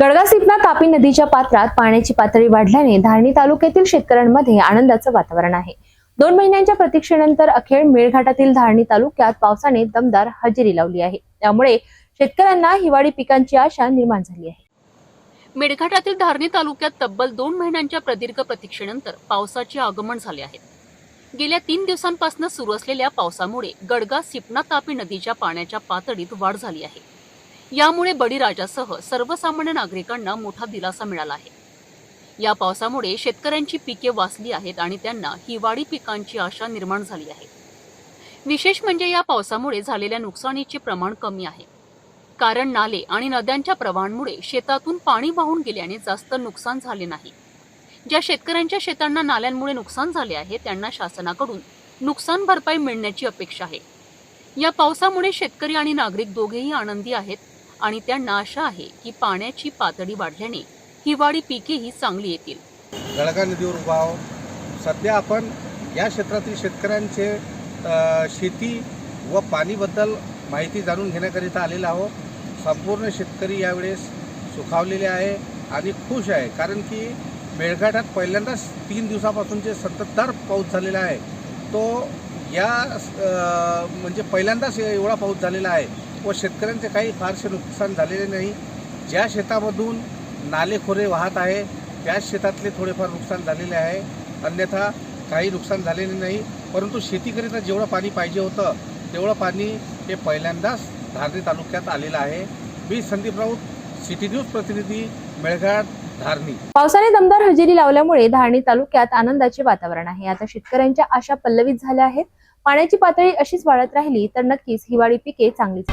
गडगा सिपना तापी नदीच्या पात्रात पाण्याची पातळी वाढल्याने धारणी तालुक्यातील शेतकऱ्यांमध्ये आनंदाचं वातावरण आहे. दोन महिन्यांच्या प्रतीक्षेनंतर अखेर मेळघाटातील धारणी तालुक्यात पावसाने दमदार हजेरी लावली आहे. त्यामुळे शेतकऱ्यांना हिवाळी पिकांची आशा निर्माण झाली आहे. मेळघाटातील धारणी तालुक्यात तब्बल दोन महिन्यांच्या प्रदीर्घ प्रतीक्षेनंतर पावसाचे आगमन झाले आहे. गेल्या तीन दिवसांपासून सुरू असलेल्या पावसामुळे गडगा सिपना तापी नदीच्या पाण्याच्या पातळीत वाढ झाली आहे. यामुळे बळीराजासह सर्वसामान्य नागरिकांना मोठा दिलासा मिळाला आहे. या पावसामुळे शेतकऱ्यांची पिके वाचली आहेत आणि त्यांना हिवाळी पिकांची आशा निर्माण झाली आहे. विशेष म्हणजे या पावसामुळे झालेल्या नुकसानीचे प्रमाण कमी आहे. कारण नाले आणि नद्यांच्या प्रवाहांमुळे शेतातून पाणी वाहून गेल्याने जास्त नुकसान झाले नाही. ज्या शेतकऱ्यांच्या शेतांना नाल्यांमुळे नुकसान झाले आहे त्यांना शासनाकडून नुकसान भरपाई मिळण्याची अपेक्षा आहे. या पावसामुळे शेतकरी आणि नागरिक दोघेही आनंदी आहेत. आणि त्यांना आशा आहे की पाण्याची पातळी वाढल्याने हिवाळी पिकेही चांगली येतील. गळगा नदीवर उभा सध्या आपण या क्षेत्रातील शेतकऱ्यांचे शेती व पाणीबद्दल माहिती जाणून घेण्याकरिता आलेलो आहोत. संपूर्ण शेतकरी यावेळेस सुखावलेले आहे आणि खुश आहे. कारण की मेळघाटात पहिल्यांदाच तीन दिवसापासून जे सततधार पाऊस झालेला आहे तो या म्हणजे पहिल्यांदाच एवढा पाऊस झालेला आहे. व शेतकऱ्यांचे काही फारसे नुकसान झालेले नाही. ज्या शेतामधून नालेखोरे वाहत आहे त्याच शेतातले थोडेफार नुकसान झालेले आहे. अन्यथा काही नुकसान झालेले नाही. परंतु शेतीकरिता जेवढं पाणी पाहिजे होतं तेवढं पाणी हे पहिल्यांदाच धारणी तालुक्यात आलेलं आहे. मी संदीप राऊत सिटी न्यूज प्रतिनिधी मेळघाट धारणी. पावसाने दमदार हजेरी लावल्यामुळे धारणी तालुक्यात आनंदाचे वातावरण आहे. आता शेतकऱ्यांच्या आशा पल्लवित झाल्या आहेत. पाण्याची पातळी अशीच वाढत राहिली तर नक्कीच हिवाळी पिके चांगलीच